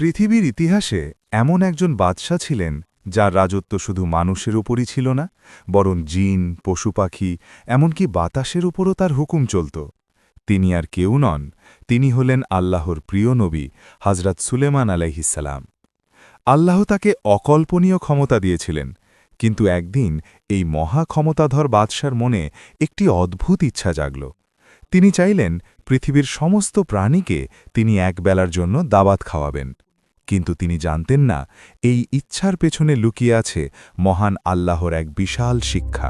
পৃথিবীর ইতিহাসে এমন একজন বাদশাহ ছিলেন, যার রাজত্ব শুধু মানুষের উপরই ছিল না, বরং জিন পশু পাখি এমনকি বাতাসের উপরও তার হুকুম চলত। তিনি আর কেউ নন, তিনি হলেন আল্লাহর প্রিয় নবী হজরত সুলেমান আলাইহিসালাম আল্লাহ তাকে অকল্পনীয় ক্ষমতা দিয়েছিলেন, কিন্তু একদিন এই মহা ক্ষমতাধর বাদশার মনে একটি অদ্ভুত ইচ্ছা জাগল। তিনি চাইলেন পৃথিবীর সমস্ত প্রাণীকে তিনি একবেলার জন্য দাবাত খাওয়াবেন। কিন্তু তিনি জানতেন না, এই ইচ্ছার পেছনে লুকিয়ে আছে মহান আল্লাহর এক বিশাল শিক্ষা।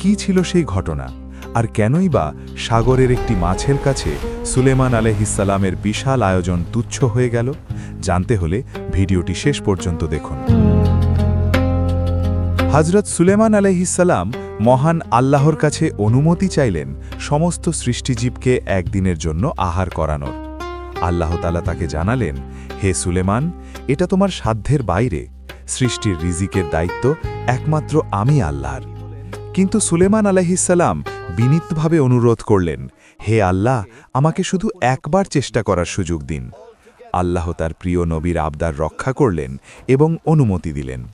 কি ছিল সেই ঘটনা? আর কেনই বা সাগরের একটি মাছের কাছে সুলেমান আলহিসাল্লামের বিশাল আয়োজন তুচ্ছ হয়ে গেল? জানতে হলে ভিডিওটি শেষ পর্যন্ত দেখুন। হজরত সুলেমান আলহিসাল্লাম মহান আল্লাহর কাছে অনুমতি চাইলেন সমস্ত সৃষ্টিজীবকে একদিনের জন্য আহার করানোর। আল্লাহ তালা তাকে জানালেন, হে সুলেমান, এটা তোমার সাধ্যের বাইরে। সৃষ্টির রিজিকের দায়িত্ব একমাত্র আমি আল্লাহর। কিন্তু সুলেমান আলাহিসাল্লাম বিনীতভাবে অনুরোধ করলেন, হে আল্লাহ, আমাকে শুধু একবার চেষ্টা করার সুযোগ দিন। আল্লাহ তার প্রিয় নবীর আবদার রক্ষা করলেন এবং অনুমতি দিলেন।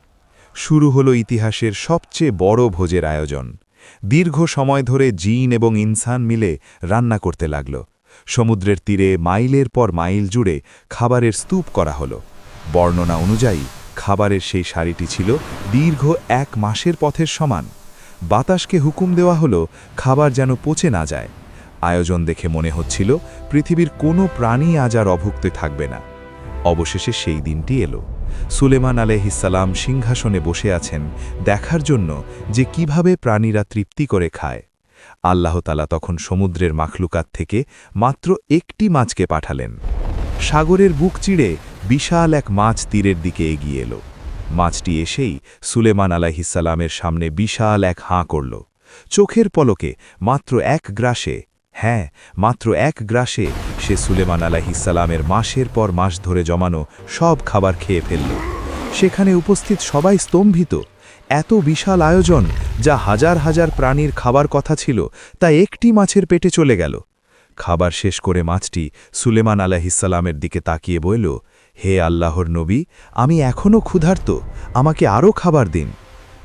শুরু হল ইতিহাসের সবচেয়ে বড় ভোজের আয়োজন। দীর্ঘ সময় ধরে জিন এবং ইনসান মিলে রান্না করতে লাগল। সমুদ্রের তীরে মাইলের পর মাইল জুড়ে খাবারের স্তূপ করা হল। বর্ণনা অনুযায়ী, খাবারের সেই শাড়িটি ছিল দীর্ঘ এক মাসের পথের সমান। বাতাসকে হুকুম দেওয়া হলো, খাবার যেন পচে না যায়। আয়োজন দেখে মনে হচ্ছিল, পৃথিবীর কোনো প্রাণী আজ আর অভুক্তে থাকবে না। অবশেষে সেই দিনটি এলো। সুলেমান আলহিসাল্লাম সিংহাসনে বসে আছেন, দেখার জন্য যে কীভাবে প্রাণীরা তৃপ্তি করে খায়। আল্লাহতালা তখন সমুদ্রের মাখলুকাত থেকে মাত্র একটি মাছকে পাঠালেন। সাগরের বুক চিড়ে বিশাল এক মাছ তীরের দিকে এগিয়ে এলো। মাছটি এসেই সুলেমান আলাহিসাল্লামের সামনে বিশাল এক হাঁ করল। চোখের পলকে মাত্র এক গ্রাসে হ্যাঁ মাত্র এক গ্রাসে সে সুলেমান আলাহিসাল্লামের মাসের পর মাস ধরে জমানো সব খাবার খেয়ে ফেলল। সেখানে উপস্থিত সবাই স্তম্ভিত। এত বিশাল আয়োজন যা হাজার হাজার প্রাণীর খাবার কথা ছিল, তা একটি মাছের পেটে চলে গেল। খাবার শেষ করে মাছটি সুলেমান আলাহিসাল্লামের দিকে তাকিয়ে বইল হে আল্লাহর নবী, আমি এখনও ক্ষুধার্ত, আমাকে আরও খাবার দিন।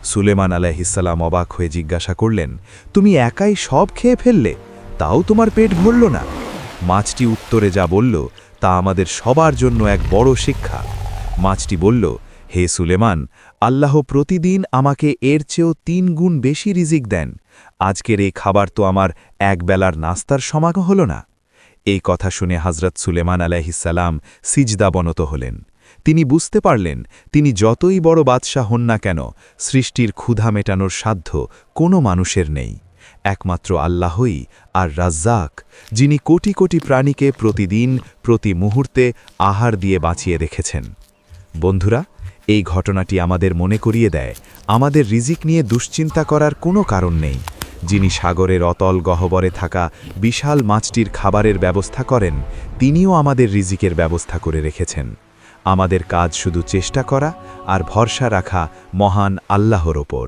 সুলেমান আলাহিসাল্লাম অবাক হয়ে জিজ্ঞাসা করলেন, তুমি একাই সব খেয়ে ফেললে? তাও তোমার পেট ভরল না? মাছটি উত্তরে যা বলল, তা আমাদের সবার জন্য এক বড় শিক্ষা। মাছটি বলল হে সুলেমান, আল্লাহ প্রতিদিন আমাকে এর চেয়েও তিন গুণ বেশি রিজিক দেন। আজকের এই খাবার তো আমার একবেলার নাস্তার সমাগম হল না। এই কথা শুনে হজরত সুলেমান আলাহিসাল্লাম সিজদাবনত হলেন। তিনি বুঝতে পারলেন, তিনি যতই বড় বাদশাহ হন না কেন, সৃষ্টির ক্ষুধা মেটানোর সাধ্য কোনো মানুষের নেই। একমাত্র আল্লাহই আর রাজ্জাক, যিনি কোটি কোটি প্রাণীকে প্রতিদিন, প্রতি মুহূর্তে আহার দিয়ে বাঁচিয়ে রেখেছেন। বন্ধুরা এই ঘটনাটি আমাদের মনে করিয়ে দেয়, আমাদের রিজিক নিয়ে দুশ্চিন্তা করার কোনো কারণ নেই। যিনি সাগরের অতল গহবরে থাকা বিশাল মাছটির খাবারের ব্যবস্থা করেন, তিনিও আমাদের রিজিকের ব্যবস্থা করে রেখেছেন। আমাদের কাজ শুধু চেষ্টা করা আর ভরসা রাখা মহান আল্লাহর ওপর।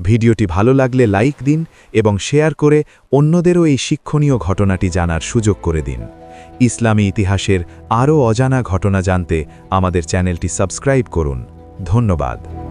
ভিডিওটি ভালো লাগলে লাইক দিন এবং শেয়ার করে অন্যদেরও এই শিক্ষণীয় ঘটনাটি জানার সুযোগ করে দিন। ইসলামী ইতিহাসের আরও অজানা ঘটনা জানতে আমাদের চ্যানেলটি সাবস্ক্রাইব করুন। ধন্যবাদ।